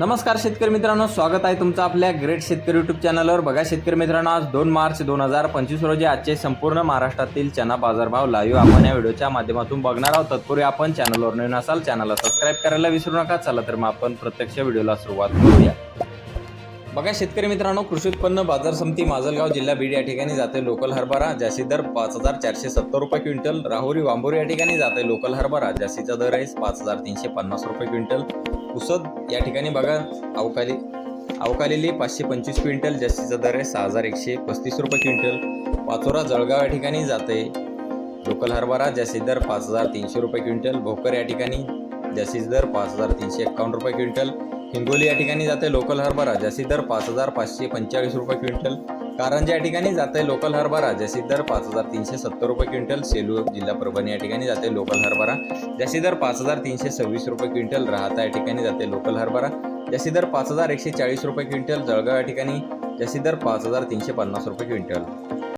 नमस्कार शेतकरी मित्रांनो स्वागत आहे तुमचं आपल्या ग्रेट शेतकरी युट्यूब चॅनलवर बघा शेतकरी मित्रांनो आज दोन मार्च दोन हजार पंचवीस रोजी आजचे संपूर्ण महाराष्ट्रातील चना बाजारभाव लाईव्ह आपण या व्हिडिओच्या माध्यमातून बघणार आहोत. तत्पूर्वी आपण चॅनलवर नवीन असाल चॅनलला सबस्क्राईब करायला विसरू नका. चला तर मग आपण प्रत्यक्ष व्हिडिओला सुरुवात करूया. बघा शेतकरी मित्रांनो कृषी उत्पन्न बाजार समिती माजलगाव जिल्हा बीड या ठिकाणी जाते. लोकल हरभरा जास्ती दर पाच हजार चारशे सत्तर रुपये क्विंटल. राहुरी वांबोरी या ठिकाणी जाते लोकल हरभरा जास्तीचा दर आहे पाच हजार तीनशे पन्नास रुपये क्विंटल. उसद या ठिकाणी बघा अवकाली अवकालेली पाचशे पंचवीस क्विंटल जास्तीचा दर आहे सहा हजार एकशे पस्तीस रुपये क्विंटल. पाचोरा जळगाव या ठिकाणी जाते लोकल हरभरा जास्तीत दर पाच हजार तीनशे रुपये क्विंटल. भोकर या ठिकाणी जास्तीचा दर पाच हजार तीनशे एक्कावन्न रुपये क्विंटल. हिंगोली या ठिकाणी जाते लोकल हरभरा जास्तीत दर पाच हजार पाचशे पंचेचाळीस रुपये क्विंटल. कारंजा या ठिकाणी जाते लोकल हरभरा जास्तीत दर पाच हजार तीनशे सत्तर रुपये क्विंटल. सेलू जिल्हा परभणी या ठिकाणी जाते लोकल हरभरा जास्तीत दर पाच हजार तीनशे सव्वीस रुपये क्विंटल. राहता या ठिकाणी जाते लोकल हरभरा जास्तीत दर पाच हजार एकशे चाळीस रुपये क्विंटल. जळगाव या ठिकाणी जास्तीत दर पाच हजार तीनशे पन्नास रुपये क्विंटल.